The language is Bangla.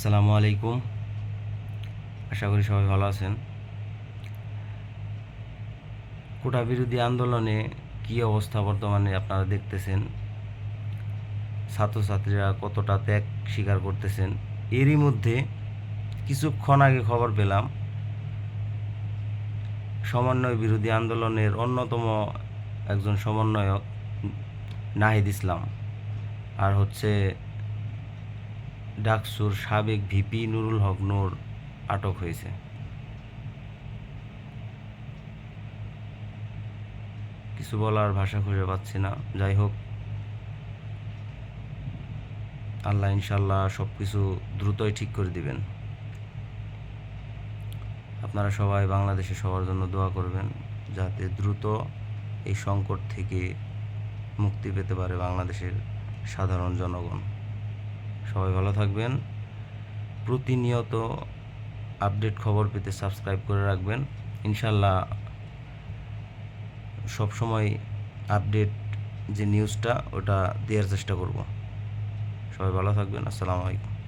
আসসালামু আলাইকুম। আশা করি সবাই ভালো আছেন। কোটা বিরোধী আন্দোলনে কি অবস্থা বর্তমানে আপনারা দেখতেছেন? ছাত্রছাত্রীরা কতটা ত্যাগ স্বীকার করতেছেন? এরই মধ্যে কিছুক্ষণ আগে খবর পেলাম, সমন্বয় বিরোধী আন্দোলনের অন্যতম একজন সমন্বয়ক নাহিদ ইসলাম। আর হচ্ছে ডাকসুর সাবেক ভিপি নুরুল হক নূর আটক হয়েছে। কিছু বলার ভাষা খুঁজে পাচ্ছি না। যাই হোক, আল্লাহ ইনশাল্লাহ সব কিছু দ্রুতই ঠিক করে দিবেন। আপনারা সবাই বাংলাদেশে সবার জন্য দোয়া করবেন, যাতে দ্রুত এই সংকট থেকে মুক্তি পেতে পারে বাংলাদেশের সাধারণ জনগণ। সবাই ভালো থাকবেন। প্রতিনিয়ত আপডেট খবর পেতে সাবস্ক্রাইব করে রাখবেন। ইনশাল্লাহ সবসময় আপডেট যে নিউজটা ওটা দেওয়ার চেষ্টা করব। সবাই ভালো থাকবেন। আসসালামু আলাইকুম।